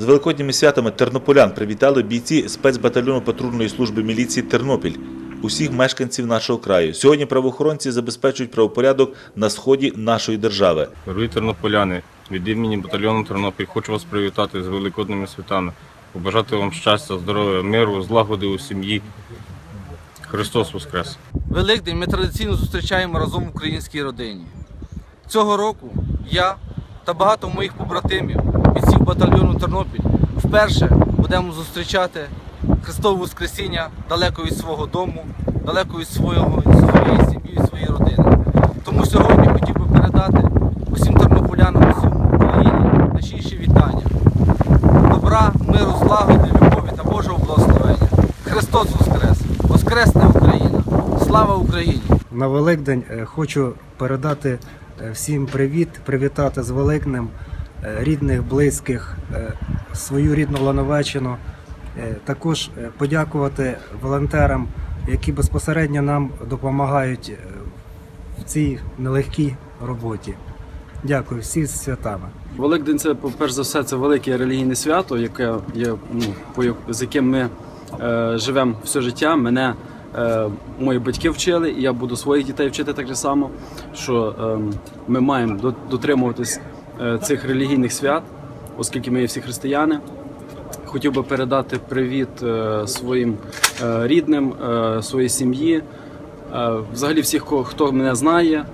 З великодніми святами тернополян привітали бійці спецбатальйону патрульної служби міліції Тернопіль. Усіх мешканців нашого краю. Сьогодні правоохоронці забезпечують правопорядок на сході нашої держави. Дорогі тернополяни, від імені батальйону Тернопіль хочу вас привітати з великодними святами, побажати вам щастя, здоров'я, миру, злагоди у сім'ї. Христос Воскрес! Великдень ми традиційно зустрічаємо разом в українській родині. Цього року я та багато моїх побратимів, батальйону Тернопіль, вперше будемо зустрічати Христове Воскресіння далеко від свого дому, далеко від свого, своєї сім'ї, своєї родини. Тому сьогодні хотів би передати усім тернополянам, усім Україні найщиріші вітання. Добра, миру, злагоди, любові та Божого благословення. Христос Воскрес! Воскресне Україна! Слава Україні! На Великдень е, хочу передати е, всім привіт, привітати з Великнем рідних, близьких, е, свою рідну Лановеччину. Е, Також е, подякувати волонтерам, які безпосередньо нам допомагають е, в цій нелегкій роботі. Дякую всі святами. Великдень це перш за все це велике релігійне свято, яке є ну, з яким ми е, живемо все життя. Мене е, мої батьки вчили, і я буду своїх дітей вчити так же само, що е, ми маємо до- дотримуватись е, цих релігійних свят, оскільки ми є всі християни. Хотів би передати привіт е, своїм е, рідним, е, своїй сім'ї, е, взагалі всіх, хто мене знає,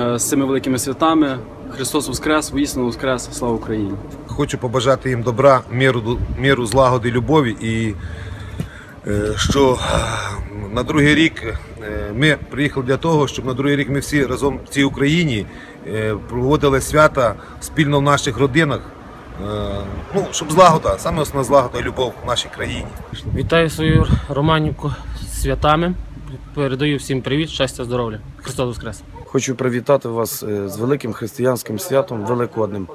е, з цими великими святами. Христос Воскрес, воістину Воскрес, слава Україні! Хочу побажати їм добра, міру, міру злагоди, любові і е, що е, на другий рік е, ми приїхали для того, щоб на другий рік ми всі разом в цій Україні е, проводили свята спільно в наших родинах. Е, Ну, щоб злагода, саме основна злагода і любов в нашій країні. Вітаю свою Романівку з святами. Передаю всім привіт, щастя, здоров'я. Христос Воскрес! Хочу привітати вас е, з великим християнським святом Великодним,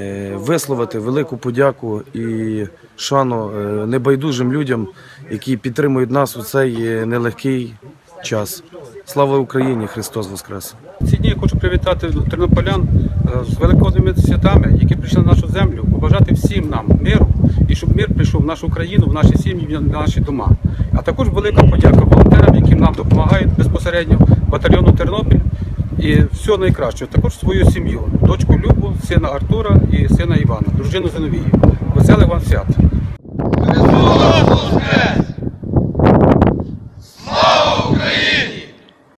Е, висловити велику подяку і шану е, небайдужим людям, які підтримують нас у цей е, нелегкий час. Слава Україні! Христос Воскрес! Ці дні я хочу привітати тернополян е, з великодними святами, які прийшли на нашу землю, побажати всім нам миру і щоб мир прийшов в нашу країну, в наші сім'ї, в наші дома. А також велика подяка волонтерам, які нам допомагають безпосередньо батальйону Тернопіль і все найкраще. Також свою сім'ю, дочку Любу, сина Артура і сина Івана, дружину Зиновію. Веселих вам свят!